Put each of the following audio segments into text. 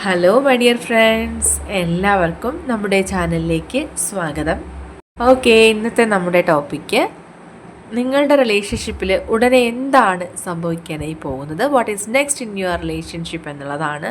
Hello my dear friends എല്ലാവർക്കും നമ്മുടെ ചാനലിലേക്ക് സ്വാഗതം. ഓക്കെ ഇന്നത്തെ നമ്മുടെ ടോപ്പിക്ക് നിങ്ങളുടെ റിലേഷൻഷിപ്പിൽ ഉടനെ എന്താണ് സംഭവിക്കാനായി പോകുന്നത്? What is next in your relationship എന്നുള്ളതാണ്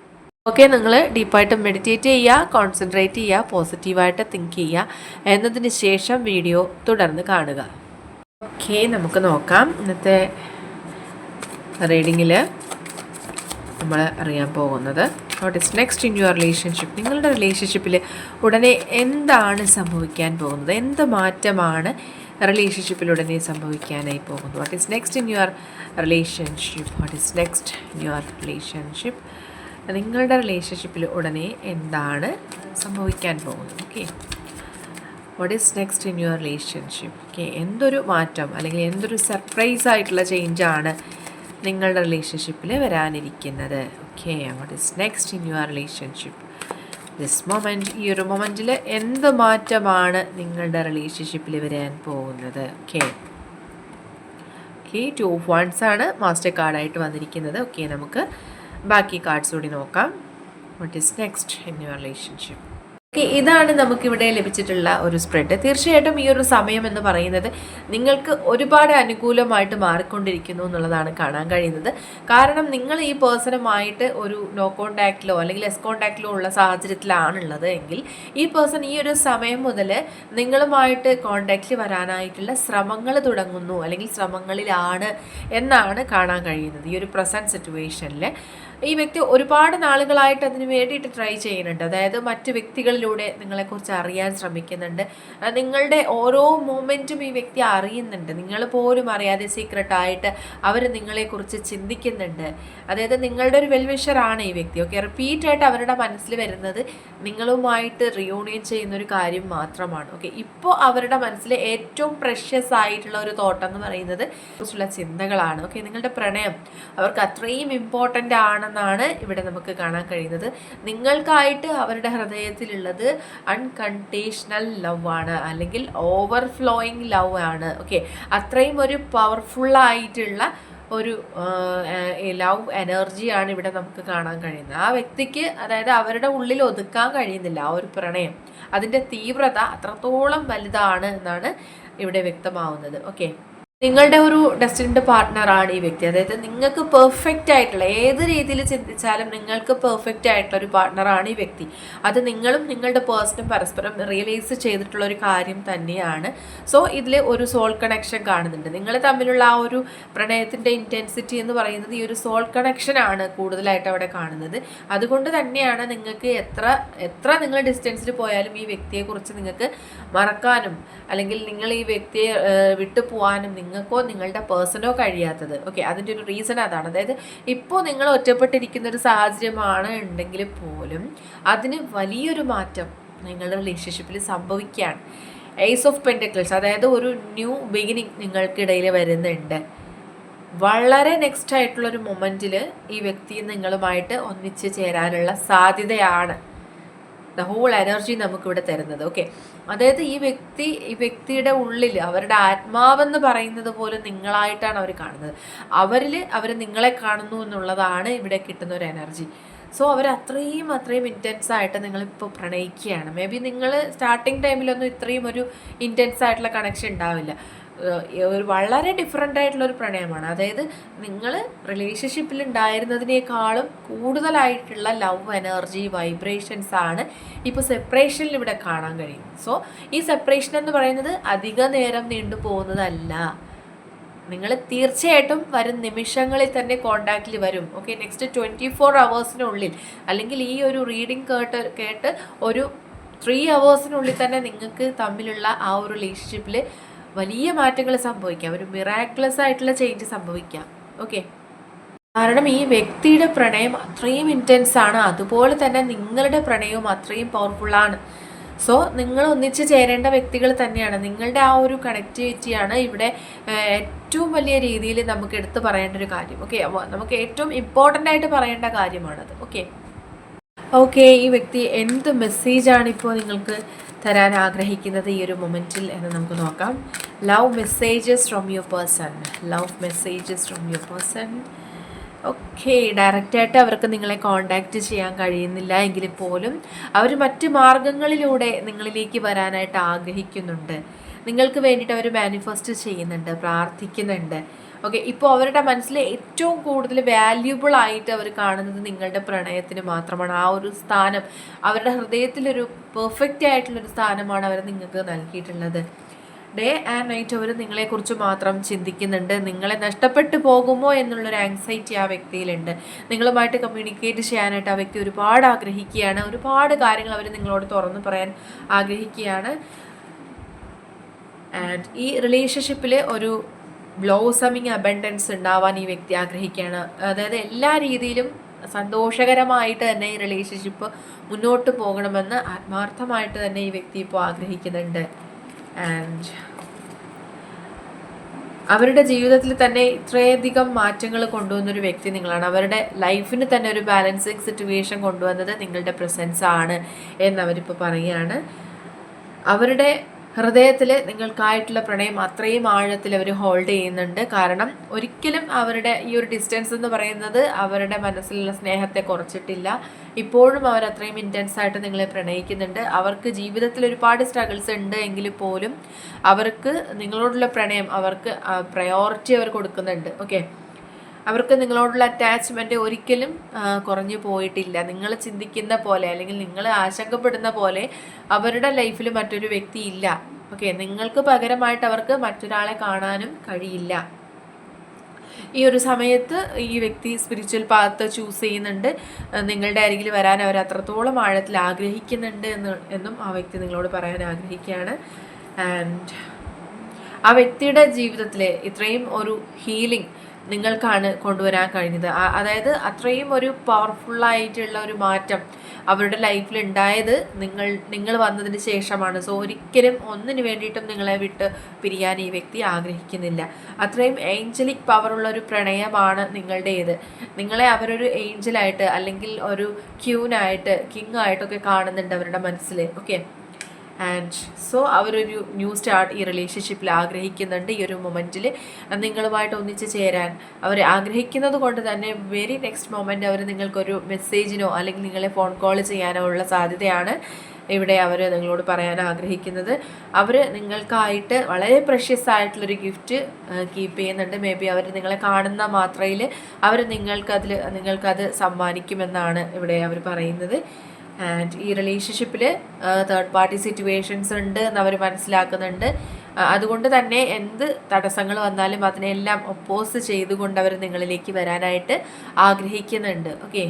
ഓക്കെ നിങ്ങൾ ഡീപ്പായിട്ട് മെഡിറ്റേറ്റ് ചെയ്യുക കോൺസെൻട്രേറ്റ് ചെയ്യുക പോസിറ്റീവായിട്ട് തിങ്ക് ചെയ്യുക എന്നതിന് ശേഷം വീഡിയോ തുടർന്ന് കാണുക. ഓക്കെ നമുക്ക് നോക്കാം. ഇന്നത്തെ റീഡിങ്ങിൽ നമ്മൾ അറിയാൻ പോകുന്നത്. What is next in your relationship നിങ്ങളുടെ റിലേഷൻഷിപ്പിൽ ഉടനെ എന്താണ് സംഭവിക്കാൻ പോകുന്നത്? എന്ത് മാറ്റമാണ് റിലേഷൻഷിപ്പിൽ ഉടനെ സംഭവിക്കാനായി പോകുന്നത്? What is next in your relationship what is next in your relationship നിങ്ങളുടെ റിലേഷൻഷിപ്പിൽ ഉടനെ എന്താണ് സംഭവിക്കാൻ പോകുന്നത്? Okay what is next in your relationship okay എന്തൊരു മാറ്റം അല്ലെങ്കിൽ എന്തൊരു സർപ്രൈസ് ആയിട്ടുള്ള ചേഞ്ചാണ് നിങ്ങളുടെ റിലേഷൻഷിപ്പിൽ വരാനിരിക്കുന്നത്? Okay what is next in your relationship this moment ഈ ഒരു മൊമെന്റിൽ എന്ത് മാറ്റമാണ് നിങ്ങളുടെ റിലേഷൻഷിപ്പിൽ വരാൻ പോകുന്നത്? Okay okay two of wands ആണ് മാസ്റ്റർ കാർഡായിട്ട് വന്നിരിക്കുന്നത്. ഓക്കെ നമുക്ക് ബാക്കി കാർഡ്സ് കൂടി നോക്കാം. What is next in your relationship okay ഇതാണ് നമുക്കിവിടെ ലഭിച്ചിട്ടുള്ള ഒരു സ്പ്രെഡ് തീർച്ചയായിട്ടും ഈ ഒരു സമയം എന്ന് പറയുന്നത് നിങ്ങൾക്ക് ഒരുപാട് അനുകൂലമായിട്ട് മാറിക്കൊണ്ടിരിക്കുന്നു എന്നുള്ളതാണ് കാണാൻ കഴിയുന്നത്. കാരണം നിങ്ങൾ ഈ പേഴ്സണുമായിട്ട് ഒരു നോ കോണ്ടാക്റ്റിലോ അല്ലെങ്കിൽ എസ് കോണ്ടാക്റ്റിലോ ഉള്ള സാഹചര്യത്തിലാണുള്ളത് എങ്കിൽ ഈ പേഴ്സൺ ഈ ഒരു സമയം മുതൽ നിങ്ങളുമായിട്ട് കോണ്ടാക്റ്റിൽ വരാനായിട്ടുള്ള ശ്രമങ്ങൾ തുടങ്ങുന്നു അല്ലെങ്കിൽ ശ്രമങ്ങളിലാണ് എന്നാണ് കാണാൻ കഴിയുന്നത് ഈ ഒരു പ്രസന്റ് സിറ്റുവേഷനിൽ ഈ വ്യക്തി ഒരുപാട് നാളുകളായിട്ട് അതിന് വേണ്ടിയിട്ട് ട്രൈ ചെയ്യുന്നുണ്ട്. അതായത് മറ്റു വ്യക്തികളിലൂടെ നിങ്ങളെക്കുറിച്ച് അറിയാൻ ശ്രമിക്കുന്നുണ്ട്. നിങ്ങളുടെ ഓരോ മൂമെന്റും ഈ വ്യക്തി അറിയുന്നുണ്ട്. നിങ്ങൾ പോലും അറിയാതെ സീക്രട്ടായിട്ട് അവർ നിങ്ങളെക്കുറിച്ച് ചിന്തിക്കുന്നുണ്ട്. അതായത് നിങ്ങളുടെ ഒരു വെൽവിഷറാണ് ഈ വ്യക്തി. ഓക്കെ റിപ്പീറ്റായിട്ട് അവരുടെ മനസ്സിൽ വരുന്നത് നിങ്ങളുമായിട്ട് റിയൂണിയൻ ചെയ്യുന്ന ഒരു കാര്യം മാത്രമാണ്. ഓക്കെ ഇപ്പോൾ അവരുടെ മനസ്സിൽ ഏറ്റവും പ്രഷ്യസ് ആയിട്ടുള്ള ഒരു തോട്ടം എന്ന് പറയുന്നത് കുറിച്ചുള്ള ചിന്തകളാണ്. ഓക്കെ നിങ്ങളുടെ പ്രണയം അവർക്ക് അത്രയും ഇമ്പോർട്ടന്റ് ആണ് ആണെന്നാണ് ഇവിടെ നമുക്ക് കാണാൻ കഴിയുന്നത്. നിങ്ങൾക്കായിട്ട് അവരുടെ ഹൃദയത്തിലുള്ളത് അൺകണ്ടീഷണൽ ലവ് ആണ്. അല്ലെങ്കിൽ ഓവർഫ്ലോയിങ് ലവ് ആണ്. ഓക്കെ അത്രയും ഒരു പവർഫുള്ളായിട്ടുള്ള ഒരു ലവ് എനർജിയാണ് ഇവിടെ നമുക്ക് കാണാൻ കഴിയുന്നത്. ആ വ്യക്തിക്ക് അതായത് അവരുടെ ഉള്ളിൽ ഒതുക്കാൻ കഴിയുന്നില്ല ആ ഒരു പ്രണയം. അതിന്റെ തീവ്രത അത്രത്തോളം വലുതാണ് എന്നാണ് ഇവിടെ വ്യക്തമാവുന്നത്. ഓക്കെ നിങ്ങളുടെ ഒരു ഡെസ്റ്റിനിന്റെ പാർട്ട്ണറാണ് ഈ വ്യക്തി. അതായത് നിങ്ങൾക്ക് പെർഫെക്റ്റ് ആയിട്ടുള്ള ഏത് രീതിയിൽ ചിന്തിച്ചാലും നിങ്ങൾക്ക് പെർഫെക്റ്റ് ആയിട്ടുള്ള ഒരു പാർട്ട്ണറാണ് ഈ വ്യക്തി. അത് നിങ്ങളും നിങ്ങളുടെ പേഴ്സണും പരസ്പരം റിയലൈസ് ചെയ്തിട്ടുള്ള ഒരു കാര്യം തന്നെയാണ്. സോ ഇതിൽ ഒരു സോൾ കണക്ഷൻ കാണുന്നുണ്ട്. നിങ്ങൾ തമ്മിലുള്ള ആ ഒരു പ്രണയത്തിന്റെ ഇന്റൻസിറ്റി എന്ന് പറയുന്നത് ഈ ഒരു സോൾ കണക്ഷനാണ് കൂടുതലായിട്ട് അവിടെ കാണുന്നത്. അതുകൊണ്ട് തന്നെയാണ് നിങ്ങൾക്ക് എത്ര എത്ര നിങ്ങൾ ഡിസ്റ്റൻസിൽ പോയാലും ഈ വ്യക്തിയെക്കുറിച്ച് നിങ്ങൾക്ക് മറക്കാനും അല്ലെങ്കിൽ നിങ്ങൾ ഈ വ്യക്തിയെ വിട്ടു പോകാനും നിങ്ങൾക്കോ നിങ്ങളുടെ പേഴ്സണോ കഴിയാത്തത്. ഓക്കെ അതിന്റെ ഒരു റീസൺ അതാണ്. അതായത് ഇപ്പോൾ നിങ്ങൾ ഒറ്റപ്പെട്ടിരിക്കുന്ന ഒരു സാഹചര്യമാണ് ഉണ്ടെങ്കിൽ പോലും അതിന് വലിയൊരു മാറ്റം നിങ്ങളുടെ റിലേഷൻഷിപ്പിൽ സംഭവിക്കുകയാണ്. എയ്സ് ഓഫ് പെന്റക്കിൾസ് അതായത് ഒരു ന്യൂ ബിഗിനിങ് നിങ്ങൾക്കിടയിൽ വരുന്നുണ്ട്. വളരെ നെക്സ്റ്റ് ആയിട്ടുള്ള ഒരു മൊമെന്റിൽ ഈ വ്യക്തി നിങ്ങളുമായിട്ട് ഒന്നിച്ച് ചേരാനുള്ള സാധ്യതയാണ്. ദ ഹോൾ എനർജി നമുക്കിവിടെ തരുന്നത്. ഓക്കെ അതായത് ഈ വ്യക്തി ഈ വ്യക്തിയുടെ ഉള്ളിൽ അവരുടെ ആത്മാവെന്ന് പറയുന്നത് പോലെ നിങ്ങളായിട്ടാണ് അവർ കാണുന്നത്. അവരിൽ അവർ നിങ്ങളെ കാണുന്നു എന്നുള്ളതാണ് ഇവിടെ കിട്ടുന്ന ഒരു എനർജി സോ അവർ അത്രയും അത്രയും ഇന്റൻസ് ആയിട്ട് നിങ്ങളിപ്പോൾ പ്രണയിക്കുകയാണ്. മേ ബി നിങ്ങൾ സ്റ്റാർട്ടിങ് ടൈമിലൊന്നും ഇത്രയും ഒരു ഇന്റൻസ് ആയിട്ടുള്ള കണക്ഷൻ ഉണ്ടാവില്ല. ഒരു വളരെ ഡിഫറെന്റ് ആയിട്ടുള്ള ഒരു പ്രണയമാണ്. അതായത് നിങ്ങൾ റിലേഷൻഷിപ്പിൽ ഉണ്ടായിരുന്നതിനേക്കാളും കൂടുതലായിട്ടുള്ള ലവ് എനർജി വൈബ്രേഷൻസ് ആണ് ഇപ്പോൾ സെപ്പറേഷനിൽ ഇവിടെ കാണാൻ കഴിയും. സോ ഈ സെപ്പറേഷൻ എന്ന് പറയുന്നത് അധിക നേരം നീണ്ടു പോകുന്നതല്ല. നിങ്ങൾ തീർച്ചയായിട്ടും വരും നിമിഷങ്ങളിൽ തന്നെ കോണ്ടാക്റ്റിൽ വരും. ഓക്കെ നെക്സ്റ്റ് ട്വന്റി ഫോർ അവേഴ്സിനുള്ളിൽ അല്ലെങ്കിൽ ഈ ഒരു റീഡിങ് കേട്ട് കേട്ട് ഒരു ത്രീ അവേഴ്സിനുള്ളിൽ തന്നെ നിങ്ങൾക്ക് തമ്മിലുള്ള ആ ഒരു റിലേഷൻഷിപ്പിൽ വലിയ മാറ്റങ്ങൾ സംഭവിക്കാം. ഒരു മിറാക്ലസ് ആയിട്ടുള്ള ചേഞ്ച് സംഭവിക്കാം. ഓക്കെ കാരണം ഈ വ്യക്തിയുടെ പ്രണയം അത്രയും ഇന്റൻസ് ആണ്. അതുപോലെ തന്നെ നിങ്ങളുടെ പ്രണയവും അത്രയും പവർഫുള്ളാണ് സോ നിങ്ങൾ ഒന്നിച്ച് ചേരേണ്ട വ്യക്തികൾ തന്നെയാണ്. നിങ്ങളുടെ ആ ഒരു കണക്ടിവിറ്റിയാണ് ഇവിടെ ഏറ്റവും വലിയ രീതിയിൽ നമുക്ക് എടുത്തു പറയേണ്ട ഒരു കാര്യം. ഓക്കെ നമുക്ക് ഏറ്റവും ഇമ്പോർട്ടന്റ് ആയിട്ട് പറയേണ്ട കാര്യമാണത്. ഓക്കെ ഓക്കെ ഈ വ്യക്തി എന്ത് മെസ്സേജാണ് ഇപ്പോൾ നിങ്ങൾക്ക് തരാൻ ആഗ്രഹിക്കുന്നത് ഈ ഒരു മൊമെന്റിൽ എന്ന് നമുക്ക് നോക്കാം. Love messages from your person love messages from your person okay ഡയറക്റ്റായിട്ട് അവർക്ക് നിങ്ങളെ കോണ്ടാക്റ്റ് ചെയ്യാൻ കഴിയുന്നില്ല എങ്കിൽ പോലും അവർ മറ്റ് മാർഗങ്ങളിലൂടെ നിങ്ങളിലേക്ക് വരാനായിട്ട് ആഗ്രഹിക്കുന്നുണ്ട്. നിങ്ങൾക്ക് വേണ്ടിയിട്ട് അവർ മാനിഫെസ്റ്റ് ചെയ്യുന്നുണ്ട് പ്രാർത്ഥിക്കുന്നുണ്ട്. ഓക്കെ ഇപ്പോൾ അവരുടെ മനസ്സിൽ ഏറ്റവും കൂടുതൽ വാല്യുബിൾ ആയിട്ട് അവർ കാണുന്നത് നിങ്ങളുടെ പ്രണയത്തിന് മാത്രമാണ്. ആ ഒരു സ്ഥാനം അവരുടെ ഹൃദയത്തിലൊരു പെർഫെക്റ്റ് ആയിട്ടുള്ളൊരു സ്ഥാനമാണ് അവർ നിങ്ങൾക്ക് നൽകിയിട്ടുള്ളത്. ഡേ ആൻഡ് നൈറ്റ് അവർ നിങ്ങളെക്കുറിച്ച് മാത്രം ചിന്തിക്കുന്നുണ്ട്. നിങ്ങളെ നഷ്ടപ്പെട്ടു പോകുമോ എന്നുള്ളൊരു ആങ്സൈറ്റി ആ വ്യക്തിയിലുണ്ട്. നിങ്ങളുമായിട്ട് കമ്മ്യൂണിക്കേറ്റ് ചെയ്യാനായിട്ട് ആ വ്യക്തി ഒരുപാട് ആഗ്രഹിക്കുകയാണ്. ഒരുപാട് കാര്യങ്ങൾ അവർ നിങ്ങളോട് തുറന്നു പറയാൻ ആഗ്രഹിക്കുകയാണ്. ആൻഡ് ഈ റിലേഷൻഷിപ്പിലെ ഒരു ബ്ലോസമിങ് അബൻഡൻസ് ഉണ്ടാവാൻ ഈ വ്യക്തി ആഗ്രഹിക്കുകയാണ്. അതായത് എല്ലാ രീതിയിലും സന്തോഷകരമായിട്ട് തന്നെ ഈ റിലേഷൻഷിപ്പ് മുന്നോട്ട് പോകണമെന്ന് ആത്മാർത്ഥമായിട്ട് തന്നെ ഈ വ്യക്തി ഇപ്പോൾ ആഗ്രഹിക്കുന്നുണ്ട്. ആൻഡ് അവരുടെ ജീവിതത്തിൽ തന്നെ ഇത്രയധികം മാറ്റങ്ങൾ കൊണ്ടുവന്നൊരു വ്യക്തി നിങ്ങളാണ്. അവരുടെ ലൈഫിന് തന്നെ ഒരു ബാലൻസിങ് സിറ്റുവേഷൻ കൊണ്ടുവന്നത് നിങ്ങളുടെ പ്രസൻസ് ആണ് എന്നവരിപ്പോൾ പറയുകയാണ്. അവരുടെ ഹൃദയത്തിൽ നിങ്ങൾക്കായിട്ടുള്ള പ്രണയം അത്രയും ആഴത്തിൽ അവർ ഹോൾഡ് ചെയ്യുന്നുണ്ട്. കാരണം ഒരിക്കലും അവരുടെ ഈ ഒരു ഡിസ്റ്റൻസ് എന്ന് പറയുന്നത് അവരുടെ മനസ്സിലുള്ള സ്നേഹത്തെ കുറച്ചിട്ടില്ല. ഇപ്പോഴും അവർ അത്രയും ഇന്റൻസ് ആയിട്ട് നിങ്ങളെ പ്രണയിക്കുന്നുണ്ട്. അവർക്ക് ജീവിതത്തിൽ ഒരുപാട് സ്ട്രഗിൾസ് ഉണ്ട് എങ്കിൽ പോലും അവർക്ക് നിങ്ങളോടുള്ള പ്രണയം അവർക്ക് പ്രയോറിറ്റി അവർ കൊടുക്കുന്നുണ്ട്. ഓക്കെ അവർക്ക് നിങ്ങളോടുള്ള അറ്റാച്ച്മെന്റ് ഒരിക്കലും കുറഞ്ഞു പോയിട്ടില്ല. നിങ്ങൾ ചിന്തിക്കുന്ന പോലെ അല്ലെങ്കിൽ നിങ്ങൾ ആശങ്കപ്പെടുന്ന പോലെ അവരുടെ ലൈഫിൽ മറ്റൊരു വ്യക്തി ഇല്ല. ഓക്കെ നിങ്ങൾക്ക് പകരമായിട്ട് അവർക്ക് മറ്റൊരാളെ കാണാനും കഴിയില്ല. ഈ ഒരു സമയത്ത് ഈ വ്യക്തി സ്പിരിച്വൽ പാത്ത് ചൂസ് ചെയ്യുന്നുണ്ട്. നിങ്ങളുടെ അരികിൽ വരാൻ അവർ അത്രത്തോളം ആഴത്തിൽ ആഗ്രഹിക്കുന്നുണ്ട് എന്ന് എന്നും ആ വ്യക്തി നിങ്ങളോട് പറയാൻ ആഗ്രഹിക്കുകയാണ്. ആൻഡ് ആ വ്യക്തിയുടെ ജീവിതത്തിലെ ഇത്രയും ഒരു ഹീലിംഗ് നിങ്ങൾക്കാണ് കൊണ്ടുവരാൻ കഴിഞ്ഞത്. അതായത് അത്രയും ഒരു പവർഫുള്ളായിട്ടുള്ള ഒരു മാറ്റം അവരുടെ ലൈഫിൽ ഉണ്ടായത് നിങ്ങൾ നിങ്ങൾ വന്നതിന് ശേഷമാണ്. സോ ഒരിക്കലും ഒന്നിന് വേണ്ടിയിട്ടും നിങ്ങളെ വിട്ട് പിരിയാൻ ഈ വ്യക്തി ആഗ്രഹിക്കുന്നില്ല. അത്രയും ഏഞ്ചലിക് പവറുള്ള ഒരു പ്രണയമാണ് നിങ്ങളുടേത്. നിങ്ങളെ അവരൊരു ഏഞ്ചലായിട്ട് അല്ലെങ്കിൽ ഒരു ക്യൂനായിട്ട് കിങ് ആയിട്ടൊക്കെ കാണുന്നുണ്ട് അവരുടെ മനസ്സിൽ ഓക്കെ ആൻഡ് സോ അവരൊരു ന്യൂ സ്റ്റാർട്ട് ഈ റിലേഷൻഷിപ്പിൽ ആഗ്രഹിക്കുന്നുണ്ട്. ഈ ഒരു മൊമെന്റിൽ നിങ്ങളുമായിട്ട് ഒന്നിച്ച് ചേരാൻ അവർ ആഗ്രഹിക്കുന്നത് കൊണ്ട് തന്നെ വെരി നെക്സ്റ്റ് മൊമെന്റ് അവർ നിങ്ങൾക്കൊരു മെസ്സേജിനോ അല്ലെങ്കിൽ നിങ്ങളെ ഫോൺ കോൾ ചെയ്യാനോ ഉള്ള സാധ്യതയാണ് ഇവിടെ അവർ നിങ്ങളോട് പറയാൻ ആഗ്രഹിക്കുന്നത്. അവർ നിങ്ങൾക്കായിട്ട് വളരെ പ്രഷ്യസ് ആയിട്ടുള്ളൊരു ഗിഫ്റ്റ് കീപ്പ് ചെയ്യുന്നുണ്ട്. മേ ബി അവർ നിങ്ങളെ കാണുന്ന മാത്രയിൽ അവർ നിങ്ങൾക്കതിൽ നിങ്ങൾക്കത് സമ്മാനിക്കുമെന്നാണ് ഇവിടെ അവർ പറയുന്നത്. ആൻഡ് ഈ റിലേഷൻഷിപ്പിൽ തേർഡ് പാർട്ടി സിറ്റുവേഷൻസ് ഉണ്ട് എന്ന് അവർ മനസ്സിലാക്കുന്നുണ്ട് അതുകൊണ്ട് തന്നെ എന്ത് തടസ്സങ്ങൾ വന്നാലും അതിനെല്ലാം ഒപ്പോസ് ചെയ്തുകൊണ്ട് അവർ നിങ്ങളിലേക്ക് വരാനായിട്ട് ആഗ്രഹിക്കുന്നുണ്ട്. ഓക്കെ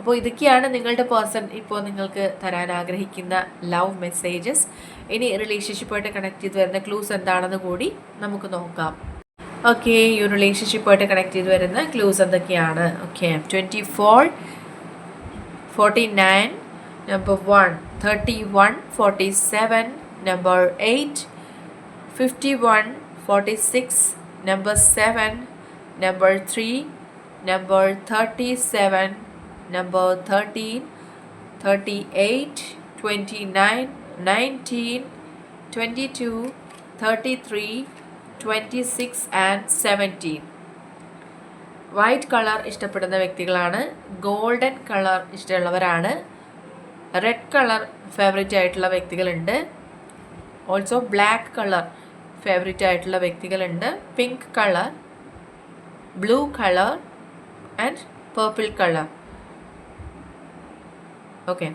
അപ്പോൾ ഇതൊക്കെയാണ് നിങ്ങളുടെ പേഴ്സൺ ഇപ്പോൾ നിങ്ങൾക്ക് തരാൻ ആഗ്രഹിക്കുന്ന ലവ് മെസ്സേജസ് ഇനി റിലേഷൻഷിപ്പായിട്ട് കണക്ട് ചെയ്ത് വരുന്ന ക്ലൂസ് എന്താണെന്ന് കൂടി നമുക്ക് നോക്കാം. ഓക്കെ ഈ റിലേഷൻഷിപ്പായിട്ട് കണക്ട് ചെയ്ത് വരുന്ന ക്ലൂസ് എന്തൊക്കെയാണ്? Okay twenty four 49 number 1 31 47 number 8 51 46 number 7 number 3 number 37 number 13 38 29 19 22 33 26 and 17 white colour ഇഷ്ടപ്പെടുന്ന വ്യക്തികളാണ്. ഗോൾഡൻ കളർ ഇഷ്ടമുള്ളവരാണ്. റെഡ് കളർ ഫേവറേറ്റ് ആയിട്ടുള്ള വ്യക്തികളുണ്ട്. ഓൾസോ ബ്ലാക്ക് കളർ ഫേവറേറ്റ് ആയിട്ടുള്ള വ്യക്തികളുണ്ട്. Pink colour blue colour and purple colour. Okay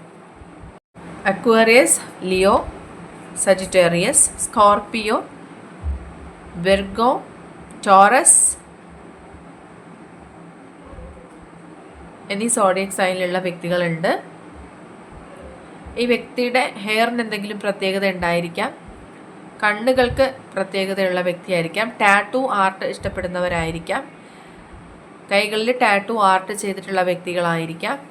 Aquarius Leo Sagittarius Scorpio Virgo Taurus എന്നീ zodiac സൈനിലുള്ള വ്യക്തികളുണ്ട്. ഈ വ്യക്തിയുടെ ഹെയറിന് എന്തെങ്കിലും പ്രത്യേകത ഉണ്ടായിരിക്കാം. കണ്ണുകൾക്ക് പ്രത്യേകതയുള്ള വ്യക്തിയായിരിക്കാം. ടാറ്റു ആർട്ട് ഇഷ്ടപ്പെടുന്നവരായിരിക്കാം. കൈകളിൽ ടാറ്റു ആർട്ട് ചെയ്തിട്ടുള്ള വ്യക്തികളായിരിക്കാം.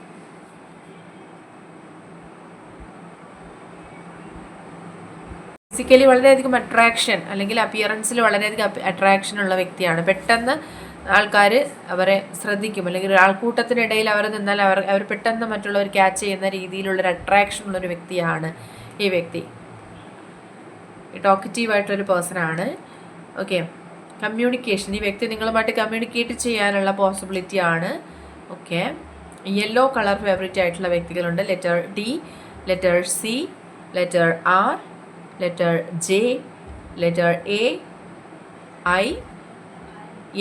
ഫിസിക്കലി വളരെയധികം അട്രാക്ഷൻ അല്ലെങ്കിൽ അപ്പിയറൻസിൽ വളരെയധികം അട്രാക്ഷൻ ഉള്ള വ്യക്തിയാണ്. പെട്ടെന്ന് ആൾക്കാർ അവരെ ശ്രദ്ധിക്കും. അല്ലെങ്കിൽ ആൾക്കൂട്ടത്തിനിടയിൽ അവർ നിന്നാൽ അവർ അവർ പെട്ടെന്ന് മറ്റുള്ളവർ ക്യാച്ച് ചെയ്യുന്ന രീതിയിലുള്ളൊരു അട്രാക്ഷൻ ഉള്ളൊരു വ്യക്തിയാണ് ഈ വ്യക്തി. ടോക്കറ്റീവ് ആയിട്ടൊരു പേഴ്സൺ ആണ്. ഓക്കെ കമ്മ്യൂണിക്കേഷൻ ഈ വ്യക്തി നിങ്ങളുമായിട്ട് കമ്മ്യൂണിക്കേറ്റ് ചെയ്യാനുള്ള പോസിബിലിറ്റി ആണ്. ഓക്കെ യെല്ലോ കളർ ഫേവറേറ്റ് ആയിട്ടുള്ള വ്യക്തികളുണ്ട്. Letter D letter C letter R letter J letter A I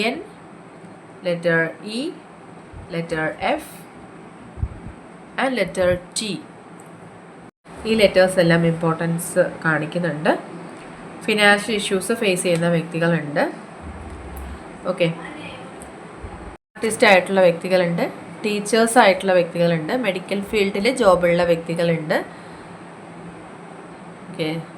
N letter E, letter F and letter T. ഈ ലെറ്റേഴ്സ് എല്ലാം ഇമ്പോർട്ടൻസ് കാണിക്കുന്നുണ്ട്. ഫിനാൻഷ്യൽ ഇഷ്യൂസ് ഫേസ് ചെയ്യുന്ന വ്യക്തികളുണ്ട്. ഓക്കെ ആർട്ടിസ്റ്റ് ആയിട്ടുള്ള വ്യക്തികളുണ്ട്. Teachers ആയിട്ടുള്ള വ്യക്തികളുണ്ട്. Medical ഫീൽഡിൽ ജോബുള്ള വ്യക്തികളുണ്ട്. ഓക്കെ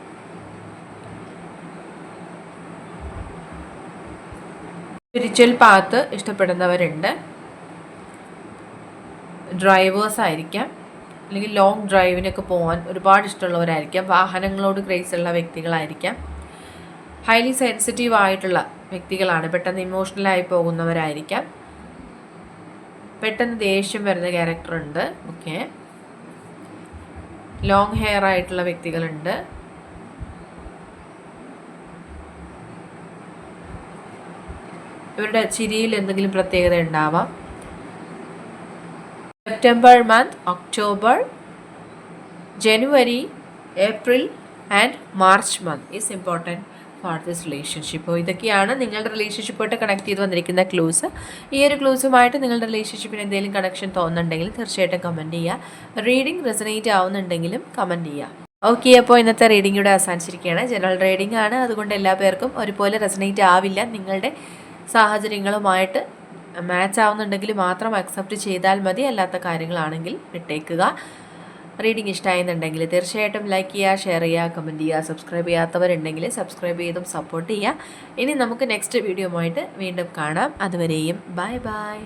സ്പിരിച്വൽ പാത്ത് ഇഷ്ടപ്പെടുന്നവരുണ്ട്. ഡ്രൈവേഴ്സ് ആയിരിക്കാം. അല്ലെങ്കിൽ ലോങ് ഡ്രൈവിനൊക്കെ പോകാൻ ഒരുപാട് ഇഷ്ടമുള്ളവരായിരിക്കാം. വാഹനങ്ങളോട് ക്രേസ് ഉള്ള വ്യക്തികളായിരിക്കാം. ഹൈലി സെൻസിറ്റീവ് ആയിട്ടുള്ള വ്യക്തികളാണ്. പെട്ടെന്ന് ഇമോഷണലായി പോകുന്നവരായിരിക്കാം. പെട്ടെന്ന് ദേഷ്യം വരുന്ന ക്യാരക്ടറുണ്ട് ഓക്കെ ലോങ് ഹെയർ ആയിട്ടുള്ള വ്യക്തികളുണ്ട്. ഇവരുടെ ചിരിയിൽ എന്തെങ്കിലും പ്രത്യേകത ഉണ്ടാവാം. September month October January April and March month is important for this relationship ഇതൊക്കെയാണ് നിങ്ങളുടെ റിലേഷൻഷിപ്പായിട്ട് കണക്ട് ചെയ്ത് വന്നിരിക്കുന്ന ക്ലൂസ് ഈ ഒരു ക്ലൂസുമായിട്ട് നിങ്ങളുടെ റിലേഷൻഷിപ്പിന് എന്തെങ്കിലും കണക്ഷൻ തോന്നുന്നുണ്ടെങ്കിൽ തീർച്ചയായിട്ടും കമന്റ് ചെയ്യുക. റീഡിംഗ് റെസനേറ്റ് ആവുന്നുണ്ടെങ്കിലും കമന്റ് ചെയ്യുക. ഓക്കെ അപ്പോൾ ഇന്നത്തെ റീഡിംഗ് ഇവിടെ അവസാനിച്ചിരിക്കുകയാണ്. ജനറൽ റീഡിംഗ് ആണ്. അതുകൊണ്ട് എല്ലാ പേർക്കും ഒരുപോലെ റെസനേറ്റ് ആവില്ല നിങ്ങളുടെ സാഹചര്യങ്ങളുമായിട്ട് മാച്ച് ആവുന്നുണ്ടെങ്കിൽ മാത്രം അക്സെപ്റ്റ് ചെയ്താൽ മതി. അല്ലാത്ത കാര്യങ്ങളാണെങ്കിൽ വിട്ടേക്കുക. റീഡിംഗ് ഇഷ്ടമായെന്നുണ്ടെങ്കിൽ തീർച്ചയായിട്ടും ലൈക്ക് ചെയ്യുക ഷെയർ ചെയ്യുക കമന്റ് ചെയ്യുക സബ്സ്ക്രൈബ് ചെയ്യാത്തവരുണ്ടെങ്കിൽ സബ്സ്ക്രൈബ് ചെയ്തും സപ്പോർട്ട് ചെയ്യുക. ഇനി നമുക്ക് നെക്സ്റ്റ് വീഡിയോ ആയിട്ട് വീണ്ടും കാണാം. അതുവരെയും ബൈ ബൈ